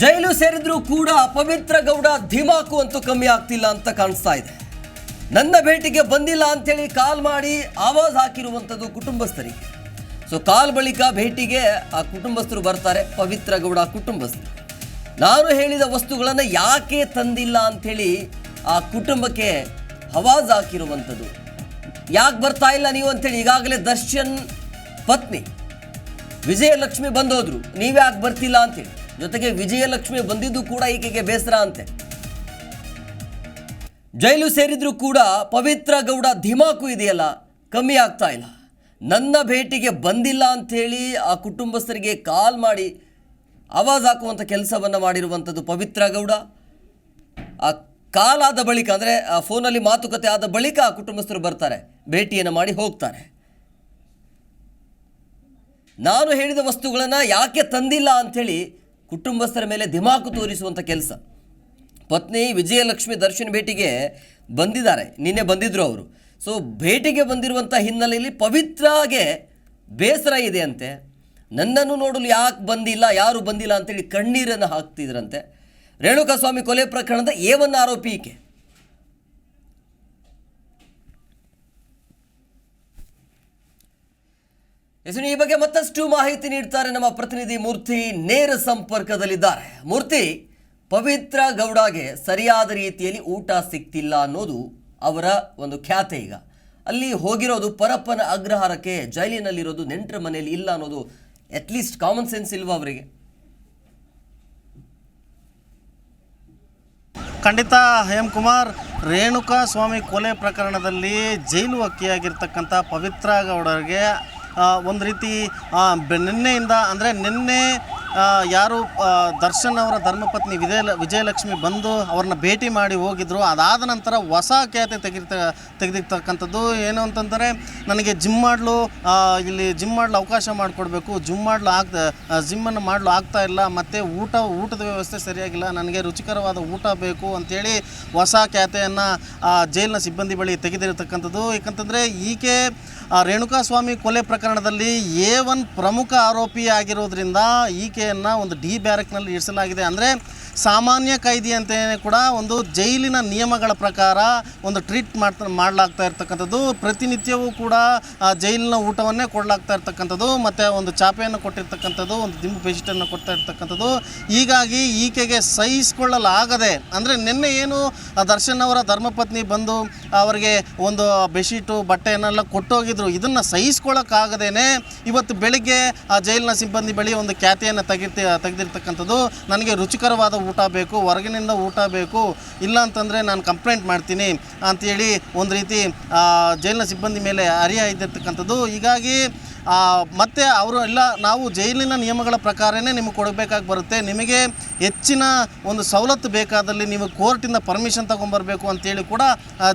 ಜೈಲು ಸೇರಿದ್ರೂ ಕೂಡ ಪವಿತ್ರ ಗೌಡ ಧಿಮಾಕು ಅಂತೂ ಕಮ್ಮಿ ಆಗ್ತಿಲ್ಲ ಅಂತ ಕಾಣಿಸ್ತಾ ಇದೆ. ನನ್ನ ಭೇಟಿಗೆ ಬಂದಿಲ್ಲ ಅಂತೇಳಿ ಕಾಲ್ ಮಾಡಿ ಆವಾಜ್ ಹಾಕಿರುವಂಥದ್ದು ಕುಟುಂಬಸ್ಥರಿಗೆ. ಸೊ ಕಾಲ್ ಬಳಿಕ ಭೇಟಿಗೆ ಆ ಕುಟುಂಬಸ್ಥರು ಬರ್ತಾರೆ, ಪವಿತ್ರ ಗೌಡ ಕುಟುಂಬಸ್ಥರು. ನಾನು ಹೇಳಿದ ವಸ್ತುಗಳನ್ನು ಯಾಕೆ ತಂದಿಲ್ಲ ಅಂಥೇಳಿ ಆ ಕುಟುಂಬಕ್ಕೆ ಹವಾಜ್ ಹಾಕಿರುವಂಥದ್ದು. ಯಾಕೆ ಬರ್ತಾ ಇಲ್ಲ ನೀವು ಅಂತೇಳಿ ಈಗಾಗಲೇ ದರ್ಶನ್ ಪತ್ನಿ ವಿಜಯಲಕ್ಷ್ಮಿ ಬಂದೋದ್ರು. ನೀವ್ಯಾಕೆ ಬರ್ತಿಲ್ಲ ಅಂತೇಳಿ. ಜೊತೆಗೆ ವಿಜಯಲಕ್ಷ್ಮಿ ಬಂದಿದ್ದು ಕೂಡ ಈಕೆಗೆ ಬೇಸರ ಅಂತೆ. ಜೈಲು ಸೇರಿದ್ರೂ ಕೂಡ ಪವಿತ್ರ ಗೌಡ ಧಿಮಾಕು ಇದೆಯಲ್ಲ, ಕಮ್ಮಿ ಆಗ್ತಾ ಇಲ್ಲ. ನನ್ನ ಭೇಟಿಗೆ ಬಂದಿಲ್ಲ ಅಂಥೇಳಿ ಆ ಕುಟುಂಬಸ್ಥರಿಗೆ ಕಾಲ್ ಮಾಡಿ ಆವಾಜ್ ಹಾಕುವಂಥ ಕೆಲಸವನ್ನು ಮಾಡಿರುವಂಥದ್ದು ಪವಿತ್ರ ಗೌಡ. ಆ ಕಾಲ್ ಆದ ಬಳಿಕ ಅಂದರೆ ಆ ಫೋನಲ್ಲಿ ಮಾತುಕತೆ ಆದ ಬಳಿಕ ಆ ಕುಟುಂಬಸ್ಥರು ಬರ್ತಾರೆ, ಭೇಟಿಯನ್ನು ಮಾಡಿ ಹೋಗ್ತಾರೆ. ನಾನು ಹೇಳಿದ ವಸ್ತುಗಳನ್ನು ಯಾಕೆ ತಂದಿಲ್ಲ ಅಂಥೇಳಿ ಕುಟುಂಬಸ್ಥರ ಮೇಲೆ ದಿಮಾಕು ತೋರಿಸುವಂಥ ಕೆಲಸ. ಪತ್ನಿ ವಿಜಯಲಕ್ಷ್ಮಿ ದರ್ಶನ್ ಭೇಟಿಗೆ ಬಂದಿದ್ದಾರೆ. ನಿನ್ನೆ ಬಂದಿದ್ದರು ಅವರು. ಸೊ ಭೇಟಿಗೆ ಬಂದಿರುವಂಥ ಹಿನ್ನೆಲೆಯಲ್ಲಿ ಪವಿತ್ರಾಗೆ ಬೇಸರ ಇದೆ ಅಂತೆ ನನ್ನನ್ನು ನೋಡಲು ಯಾಕೆ ಬಂದಿಲ್ಲ, ಯಾರು ಬಂದಿಲ್ಲ ಅಂತೇಳಿ ಕಣ್ಣೀರನ್ನು ಹಾಕ್ತಿದ್ರಂತೆ. ರೇಣುಕಾಸ್ವಾಮಿ ಕೊಲೆ ಪ್ರಕರಣದ ಏವನ್ನ ಆರೋಪಿ ಈಕೆ. ಈ ಬಗ್ಗೆ ಮತ್ತಷ್ಟು ಮಾಹಿತಿ ನೀಡ್ತಾರೆ ನಮ್ಮ ಪ್ರತಿನಿಧಿ ಮೂರ್ತಿ ನೇರ ಸಂಪರ್ಕದಲ್ಲಿದ್ದಾರೆ. ಮೂರ್ತಿ, ಪವಿತ್ರ ಗೌಡಗೆ ಸರಿಯಾದ ರೀತಿಯಲ್ಲಿ ಊಟ ಸಿಗ್ತಿಲ್ಲ ಅನ್ನೋದು ಅವರ ಒಂದು ಖ್ಯಾತೆ ಈಗ. ಅಲ್ಲಿ ಹೋಗಿರೋದು ಪರಪ್ಪನ ಅಗ್ರಹಾರಕ್ಕೆ, ಜೈಲಿನಲ್ಲಿರೋದು ನೆಂಟರ ಮನೆಯಲ್ಲಿ ಇಲ್ಲ ಅನ್ನೋದು ಅಟ್ಲೀಸ್ಟ್ ಕಾಮನ್ ಸೆನ್ಸ್ ಇಲ್ವಾ ಅವರಿಗೆ? ಖಂಡಿತ, ಹೇಮಕುಮಾರ್ ರೇಣುಕಾ ಸ್ವಾಮಿ ಕೊಲೆ ಪ್ರಕರಣದಲ್ಲಿ ಜೈಲು ಅಕ್ಕಿಯಾಗಿರ್ತಕ್ಕಂಥ ಪವಿತ್ರ ಗೌಡರಿಗೆ ಒಂದು ರೀತಿ ನಿನ್ನೆಯಿಂದ ಅಂದರೆ ನಿನ್ನೆ ಯಾರು ದರ್ಶನ್ ಅವರ ಧರ್ಮಪತ್ನಿ ವಿಜಯ ವಿಜಯಲಕ್ಷ್ಮಿ ಬಂದು ಅವ್ರನ್ನ ಭೇಟಿ ಮಾಡಿ ಹೋಗಿದ್ರು. ಅದಾದ ನಂತರ ಹೊಸ ಖ್ಯಾತೆ ತೆಗಿರ್ತ, ತೆಗೆದಿರ್ತಕ್ಕಂಥದ್ದು ಏನು ಅಂತಂದರೆ, ನನಗೆ ಜಿಮ್ ಮಾಡಲು ಇಲ್ಲಿ ಜಿಮ್ ಮಾಡಲು ಅವಕಾಶ ಮಾಡಿಕೊಡ್ಬೇಕು. ಜಿಮ್ ಮಾಡಲು ಆಗ್ತಾ ಜಿಮ್ಮನ್ನು ಮಾಡಲು ಆಗ್ತಾ ಇಲ್ಲ. ಮತ್ತು ಊಟ, ಊಟದ ವ್ಯವಸ್ಥೆ ಸರಿಯಾಗಿಲ್ಲ. ನನಗೆ ರುಚಿಕರವಾದ ಊಟ ಬೇಕು ಅಂಥೇಳಿ ಹೊಸ ಖ್ಯಾತೆಯನ್ನು ಜೈಲಿನ ಸಿಬ್ಬಂದಿ ಬಳಿ ತೆಗೆದಿರತಕ್ಕಂಥದ್ದು. ಏಕಂತಂದರೆ ಈಕೆ ರೇಣುಕಾಸ್ವಾಮಿ ಕೊಲೆ ಪ್ರಕರಣದಲ್ಲಿ ಎ ಒನ್ ಪ್ರಮುಖ ಆರೋಪಿ ಆಗಿರೋದ್ರಿಂದ ಈಕೆಯನ್ನು ಒಂದು ಡಿ ಬ್ಯಾರಕ್ನಲ್ಲಿ ಇರಿಸಲಾಗಿದೆ. ಅಂದರೆ ಸಾಮಾನ್ಯ ಕೈದಿಯಂತೆಯೇ ಕೂಡ ಒಂದು ಜೈಲಿನ ನಿಯಮಗಳ ಪ್ರಕಾರ ಒಂದು ಟ್ರೀಟ್ ಮಾಡ್ತಾ, ಮಾಡಲಾಗ್ತಾ ಇರ್ತಕ್ಕಂಥದ್ದು. ಪ್ರತಿನಿತ್ಯವೂ ಕೂಡ ಜೈಲಿನ ಊಟವನ್ನೇ ಕೊಡಲಾಗ್ತಾ ಇರ್ತಕ್ಕಂಥದ್ದು. ಮತ್ತು ಒಂದು ಚಾಪೆಯನ್ನು ಕೊಟ್ಟಿರ್ತಕ್ಕಂಥದ್ದು, ಒಂದು ದಿಂಬು ಪೇಸ್ಟನ್ನು ಕೊಡ್ತಾ ಇರ್ತಕ್ಕಂಥದ್ದು. ಹೀಗಾಗಿ ಈಕೆಗೆ ಸಹಿಸಿಕೊಳ್ಳಲಾಗದೆ, ಅಂದರೆ ನಿನ್ನೆ ಏನು ದರ್ಶನ್ ಅವರ ಧರ್ಮಪತ್ನಿ ಬಂದು ಅವರಿಗೆ ಒಂದು ಬೆಡ್ಶೀಟು, ಬಟ್ಟೆಯನ್ನೆಲ್ಲ ಕೊಟ್ಟೋಗಿದ್ರು. ಇದನ್ನು ಸಹಿಸ್ಕೊಳ್ಳೋಕ್ಕಾಗದೇ ಇವತ್ತು ಬೆಳಿಗ್ಗೆ ಆ, ಜೈಲಿನ ಸಿಬ್ಬಂದಿ ಬಳಿ ಒಂದು ಖ್ಯಾತಿಯನ್ನು ತೆಗಿತಿ ತೆಗೆದಿರ್ತಕ್ಕಂಥದ್ದು. ನನಗೆ ರುಚಿಕರವಾದ ಊಟ ಬೇಕು, ಹೊರಗಿನಿಂದ ಊಟ ಬೇಕು, ಇಲ್ಲ ಅಂತಂದರೆ ನಾನು ಕಂಪ್ಲೇಂಟ್ ಮಾಡ್ತೀನಿ ಅಂಥೇಳಿ ಒಂದು ರೀತಿ ಜೈಲಿನ ಸಿಬ್ಬಂದಿ ಮೇಲೆ ಹರಿಯಾಯ್ದಿರ್ತಕ್ಕಂಥದ್ದು ಹೀಗಾಗಿ ಮತ್ತು ಅವರು ಎಲ್ಲ, ನಾವು ಜೈಲಿನ ನಿಯಮಗಳ ಪ್ರಕಾರನೇ ನಿಮಗೆ ಕೊಡಬೇಕಾಗಿ ಬರುತ್ತೆ. ನಿಮಗೆ ಹೆಚ್ಚಿನ ಒಂದು ಸವಲತ್ತು ಬೇಕಾದಲ್ಲಿ ನೀವು ಕೋರ್ಟಿಂದ ಪರ್ಮಿಷನ್ ತೊಗೊಂಬರಬೇಕು ಅಂತೇಳಿ ಕೂಡ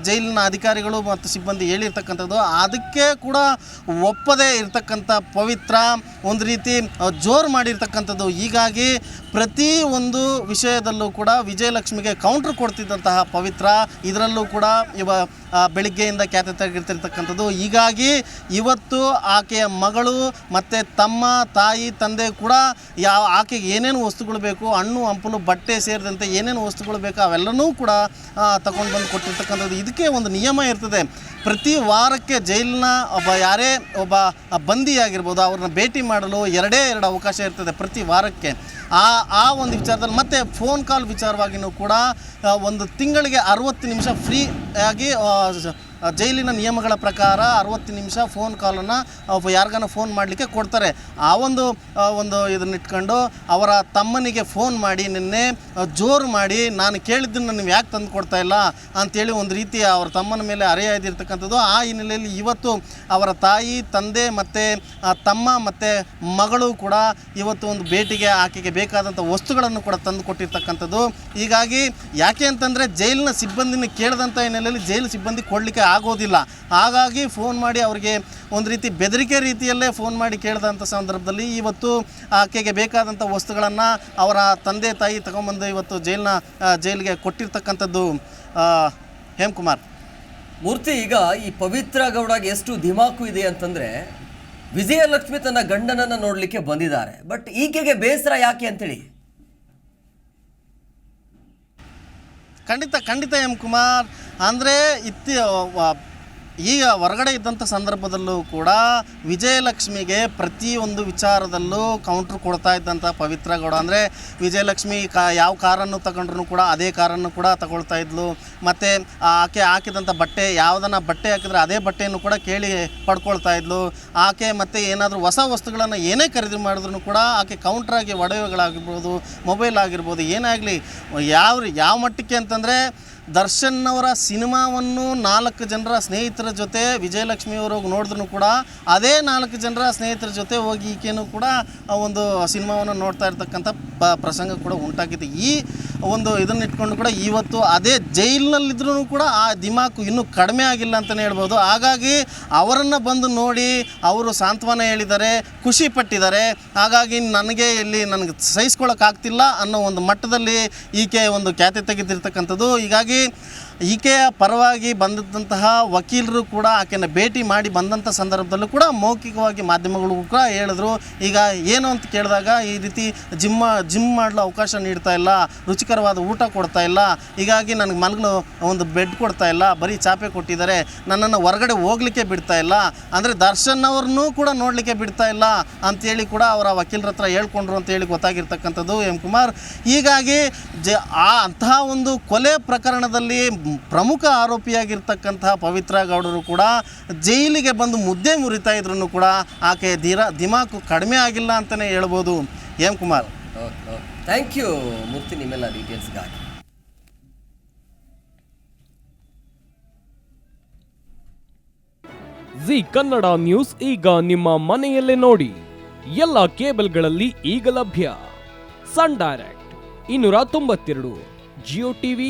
ಜೈಲಿನ ಅಧಿಕಾರಿಗಳು ಮತ್ತು ಸಿಬ್ಬಂದಿ ಹೇಳಿರ್ತಕ್ಕಂಥದ್ದು. ಅದಕ್ಕೆ ಕೂಡ ಒಪ್ಪದೇ ಇರತಕ್ಕಂಥ ಪವಿತ್ರ, ಒಂದು ರೀತಿ ಜೋರು ಮಾಡಿರ್ತಕ್ಕಂಥದ್ದು. ಹೀಗಾಗಿ ಪ್ರತಿ ಒಂದು ವಿಷಯದಲ್ಲೂ ಕೂಡ ವಿಜಯಲಕ್ಷ್ಮಿಗೆ ಕೌಂಟ್ರ್ ಕೊಡ್ತಿದ್ದಂತಹ ಪವಿತ್ರ, ಇದರಲ್ಲೂ ಕೂಡ ಇವ ಬೆಳಿಗ್ಗೆಯಿಂದ ಖ್ಯಾತೆ ತೆಗೆದಿರ್ತಕ್ಕಂಥದ್ದು. ಹೀಗಾಗಿ ಇವತ್ತು ಆಕೆಯ ಮಗಳು ಮತ್ತು ತಮ್ಮ ತಾಯಿ, ತಂದೆ ಕೂಡ ಯಾವ, ಆಕೆಗೆ ಏನೇನು ವಸ್ತುಗಳು ಬೇಕು, ಹಣ್ಣು, ಹಂಪಲು, ಬಟ್ಟೆ ಸೇರಿದಂತೆ ಏನೇನು ವಸ್ತುಗಳು ಬೇಕು, ಅವೆಲ್ಲನೂ ಕೂಡ ತಗೊಂಡು ಬಂದು ಕೊಟ್ಟಿರ್ತಕ್ಕಂಥದ್ದು. ಇದಕ್ಕೆ ಒಂದು ನಿಯಮ ಇರ್ತದೆ. ಪ್ರತಿ ವಾರಕ್ಕೆ ಜೈಲಿನ ಒಬ್ಬ ಯಾರೇ ಒಬ್ಬ ಬಂದಿಯಾಗಿರ್ಬೋದು, ಅವ್ರನ್ನ ಭೇಟಿ ಮಾಡಲು ಎರಡೇ ಎರಡು ಅವಕಾಶ ಇರ್ತದೆ ಪ್ರತಿ ವಾರಕ್ಕೆ. ಆ ಆ ಒಂದು ವಿಚಾರದಲ್ಲಿ ಮತ್ತು ಫೋನ್ ಕಾಲ್ ವಿಚಾರವಾಗಿಯೂ ಕೂಡ ಒಂದು ತಿಂಗಳಿಗೆ ಅರುವತ್ತು ನಿಮಿಷ ಫ್ರೀ ಆಗಿ ಜೈಲಿನ ನಿಯಮಗಳ ಪ್ರಕಾರ ಅರವತ್ತು ನಿಮಿಷ ಫೋನ್ ಕಾಲನ್ನು ಯಾರಿಗಾನ ಫೋನ್ ಮಾಡಲಿಕ್ಕೆ ಕೊಡ್ತಾರೆ. ಆ ಒಂದು ಒಂದು ಇದನ್ನ ಇಟ್ಕೊಂಡು ಅವರ ತಮ್ಮನಿಗೆ ಫೋನ್ ಮಾಡಿ, ನಿನ್ನೆ ಜೋರು ಮಾಡಿ, ನಾನು ಕೇಳಿದ್ದನ್ನು ನೀವು ಯಾಕೆ ತಂದು ಕೊಡ್ತಾ ಇಲ್ಲ? ಅಂಥೇಳಿ ಒಂದು ರೀತಿ ಅವರ ತಮ್ಮನ ಮೇಲೆ ಅರೆಯಾದಿರ್ತಕ್ಕಂಥದ್ದು ಆ ಹಿನ್ನೆಲೆಯಲ್ಲಿ ಇವತ್ತು ಅವರ ತಾಯಿ, ತಂದೆ ಮತ್ತು ತಮ್ಮ ಮತ್ತು ಮಗಳು ಕೂಡ ಇವತ್ತು ಒಂದು ಭೇಟಿಗೆ, ಆಕೆಗೆ ಬೇಕಾದಂಥ ವಸ್ತುಗಳನ್ನು ಕೂಡ ತಂದು ಕೊಟ್ಟಿರ್ತಕ್ಕಂಥದ್ದು. ಹೀಗಾಗಿ ಯಾಕೆ ಅಂತಂದರೆ ಜೈಲಿನ ಸಿಬ್ಬಂದಿನ ಕೇಳಿದಂಥ ಹಿನ್ನೆಲೆಯಲ್ಲಿ ಜೈಲು ಸಿಬ್ಬಂದಿ ಕೊಡಲಿಕ್ಕೆ ಆಗೋದಿಲ್ಲ. ಹಾಗಾಗಿ ಫೋನ್ ಮಾಡಿ ಅವರಿಗೆ ಒಂದು ರೀತಿ ಬೆದರಿಕೆ ರೀತಿಯಲ್ಲೇ ಫೋನ್ ಮಾಡಿ ಕೇಳಿದಂಥ ಸಂದರ್ಭದಲ್ಲಿ ಇವತ್ತು ಆಕೆಗೆ ಬೇಕಾದಂಥ ವಸ್ತುಗಳನ್ನು ಅವರ ತಂದೆ, ತಾಯಿ ತಗೊಂಬಂದು ಇವತ್ತು ಜೈಲಿನ ಜೈಲಿಗೆ ಕೊಟ್ಟಿರ್ತಕ್ಕಂಥದ್ದು ಹೇಮ್ಕುಮಾರ್. ಮೂರ್ತಿ, ಈಗ ಈ ಪವಿತ್ರ ಗೌಡಗೆ ಎಷ್ಟು ಧಿಮಾಕು ಇದೆ ಅಂತಂದರೆ ವಿಜಯಲಕ್ಷ್ಮಿ ತನ್ನ ಗಂಡನನ್ನು ನೋಡಲಿಕ್ಕೆ ಬಂದಿದ್ದಾರೆ. ಬಟ್ ಈಕೆಗೆ ಬೇಸರ ಯಾಕೆ ಅಂತೇಳಿ? ಖಂಡಿತ ಖಂಡಿತ ಎಂ ಕುಮಾರ್. ಅಂದರೆ ಇತ್ತಿ ಈಗ ಹೊರಗಡೆ ಇದ್ದಂಥ ಸಂದರ್ಭದಲ್ಲೂ ಕೂಡ ವಿಜಯಲಕ್ಷ್ಮಿಗೆ ಪ್ರತಿಯೊಂದು ವಿಚಾರದಲ್ಲೂ ಕೌಂಟ್ರ್ ಕೊಡ್ತಾ ಇದ್ದಂಥ ಪವಿತ್ರ ಗೌಡ. ಅಂದರೆ ವಿಜಯಲಕ್ಷ್ಮಿ ಕಾ ಯಾವ ಕಾರನ್ನು ತಗೊಂಡ್ರು ಕೂಡ ಅದೇ ಕಾರನ್ನು ಕೂಡ ತಗೊಳ್ತಾ ಇದ್ಲು. ಮತ್ತು ಆಕೆ ಹಾಕಿದಂಥ ಬಟ್ಟೆ, ಯಾವುದನ್ನ ಬಟ್ಟೆ ಹಾಕಿದ್ರೆ ಅದೇ ಬಟ್ಟೆಯನ್ನು ಕೂಡ ಕೇಳಿ ಪಡ್ಕೊಳ್ತಾ ಇದ್ಲು. ಆಕೆ ಮತ್ತು ಏನಾದರೂ ಹೊಸ ವಸ್ತುಗಳನ್ನು ಏನೇ ಖರೀದಿ ಮಾಡಿದ್ರು ಕೂಡ ಆಕೆ ಕೌಂಟ್ರಾಗಿ ಒಡವೆಗಳಾಗಿರ್ಬೋದು ಮೊಬೈಲ್ ಆಗಿರ್ಬೋದು, ಏನೇ ಆಗಲಿ, ಯಾವ ಯಾವ ಮಟ್ಟಕ್ಕೆ ಅಂತಂದರೆ ದರ್ಶನ್ ಅವರ ಸಿನಿಮಾವನ್ನು ನಾಲ್ಕು ಜನರ ಸ್ನೇಹಿತರ ಜೊತೆ ವಿಜಯಲಕ್ಷ್ಮಿಯವರು ಹೋಗಿ ನೋಡಿದ್ರು ಕೂಡ ಅದೇ ನಾಲ್ಕು ಜನರ ಸ್ನೇಹಿತರ ಜೊತೆ ಹೋಗಿ ಈಕೆಯೂ ಕೂಡ ಒಂದು ಸಿನಿಮಾವನ್ನು ನೋಡ್ತಾ ಇರ್ತಕ್ಕಂಥ ಪ ಪ್ರಸಂಗ ಕೂಡ ಉಂಟಾಗಿದೆ. ಈ ಒಂದು ಇದನ್ನ ಇಟ್ಕೊಂಡು ಕೂಡ ಇವತ್ತು ಅದೇ ಜೈಲಿನಲ್ಲಿದ್ರೂ ಕೂಡ ಆ ದಿಮಾಕು ಇನ್ನೂ ಕಡಿಮೆ ಆಗಿಲ್ಲ ಅಂತಲೇ ಹೇಳ್ಬೋದು. ಹಾಗಾಗಿ ಅವರನ್ನು ಬಂದು ನೋಡಿ ಅವರು ಸಾಂತ್ವನ ಹೇಳಿದ್ದಾರೆ ಖುಷಿ ಪಟ್ಟಿದ್ದಾರೆ. ಹಾಗಾಗಿ ನನಗೆ ಇಲ್ಲಿ ನನಗೆ ಸಹಿಸ್ಕೊಳ್ಳೋಕ್ಕಾಗ್ತಿಲ್ಲ ಅನ್ನೋ ಒಂದು ಮಟ್ಟದಲ್ಲಿ ಈಕೆ ಒಂದು ಖ್ಯಾತಿ ತೆಗೆದಿರ್ತಕ್ಕಂಥದ್ದು. ಹೀಗಾಗಿ again. ಈಕೆಯ ಪರವಾಗಿ ಬಂದಂತಹ ವಕೀಲರು ಕೂಡ ಆಕೆಯನ್ನು ಭೇಟಿ ಮಾಡಿ ಬಂದಂಥ ಸಂದರ್ಭದಲ್ಲೂ ಕೂಡ ಮೌಖಿಕವಾಗಿ ಮಾಧ್ಯಮಗಳಿಗೂ ಕೂಡ ಹೇಳಿದ್ರು. ಈಗ ಏನು ಅಂತ ಕೇಳಿದಾಗ ಈ ರೀತಿ ಜಿಮ್ಮ ಜಿಮ್ ಮಾಡಲು ಅವಕಾಶ ನೀಡ್ತಾ ಇಲ್ಲ, ರುಚಿಕರವಾದ ಊಟ ಕೊಡ್ತಾ ಇಲ್ಲ, ಹೀಗಾಗಿ ನನಗೆ ಮಲಗಲು ಒಂದು ಬೆಡ್ ಕೊಡ್ತಾ ಇಲ್ಲ, ಬರೀ ಚಾಪೆ ಕೊಟ್ಟಿದ್ದಾರೆ, ನನ್ನನ್ನು ಹೊರಗಡೆ ಹೋಗ್ಲಿಕ್ಕೆ ಬಿಡ್ತಾ ಇಲ್ಲ, ಅಂದರೆ ದರ್ಶನ್ ಅವ್ರನ್ನೂ ಕೂಡ ನೋಡಲಿಕ್ಕೆ ಬಿಡ್ತಾ ಇಲ್ಲ ಅಂತೇಳಿ ಕೂಡ ಅವರ ವಕೀಲರ ಹತ್ರ ಹೇಳ್ಕೊಂಡ್ರು ಅಂತೇಳಿ ಗೊತ್ತಾಗಿರ್ತಕ್ಕಂಥದ್ದು ಎಂ ಕುಮಾರ್. ಹೀಗಾಗಿ ಜ, ಆ ಅಂತಹ ಒಂದು ಕೊಲೆ ಪ್ರಕರಣದಲ್ಲಿ ಪ್ರಮುಖ ಆರೋಪಿಯಾಗಿರ್ತಕ್ಕಂತಹ ಪವಿತ್ರ ಗೌಡರು ಕೂಡ ಜೈಲಿಗೆ ಬಂದು ಮುದ್ದೆ ಮುರಿತಾ ಇದ್ರು ಕೂಡ ಆಕೆ ದಿರಾ ದಿಮಾಕು ಕಡಿಮೆ ಆಗಿಲ್ಲ ಅಂತಲೇ ಹೇಳ್ಬೋದು. M Kumar. Thank you Murthy ನಿಮ್ಮೆಲ್ಲ ಡೀಟೇಲ್ಸ್ಗಾಗಿ ಜಿ ಕನ್ನಡ ನ್ಯೂಸ್ ಈಗ ನಿಮ್ಮ ಮನೆಯಲ್ಲೇ ನೋಡಿ. ಎಲ್ಲ ಕೇಬಲ್ಗಳಲ್ಲಿ ಈಗ ಲಭ್ಯ. ಸನ್ ಡೈರೆಕ್ಟ್ ಇನ್ನೂರ ತೊಂಬತ್ತೆರಡು ಜಿಯೋ ಟಿವಿ